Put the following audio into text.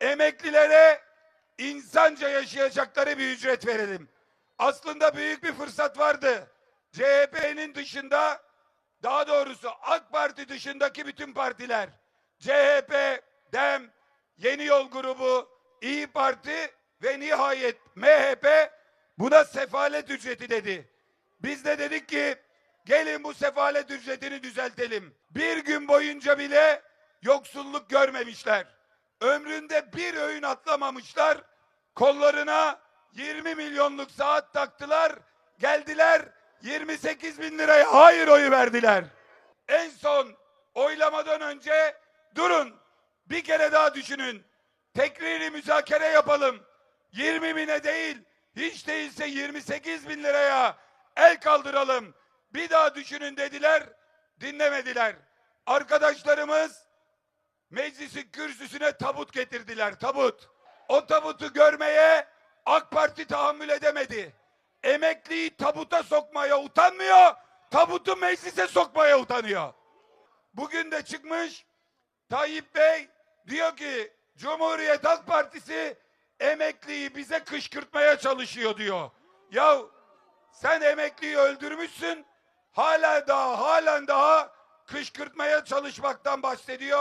emeklilere insanca yaşayacakları bir ücret verelim. Aslında büyük bir fırsat vardı. CHP'nin dışında daha doğrusu AK Parti dışındaki bütün partiler CHP, DEM, Yeni Yol Grubu, İyi Parti ve nihayet MHP buna sefalet ücreti dedi. Biz de dedik ki gelin bu sefalet ücretini düzeltelim. Bir gün boyunca bile yoksulluk görmemişler. Ömründe bir öğün atlamamışlar. Kollarına 20 milyonluk saat taktılar. Geldiler 28 bin liraya hayır oyu verdiler. En son oylamadan önce durun bir kere daha düşünün. Tekriri müzakere yapalım. 20 bine değil hiç değilse 28 bin liraya el kaldıralım. Bir daha düşünün dediler dinlemediler. Arkadaşlarımız meclisin kürsüsüne tabut getirdiler tabut. O tabutu görmeye AK Parti tahammül edemedi. Emekliyi tabuta sokmaya utanmıyor, tabutu meclise sokmaya utanıyor. Bugün de çıkmış Tayyip Bey diyor ki Cumhuriyet Halk Partisi emekliyi bize kışkırtmaya çalışıyor diyor. Ya sen emekliyi öldürmüşsün hala daha halen daha kışkırtmaya çalışmaktan bahsediyor.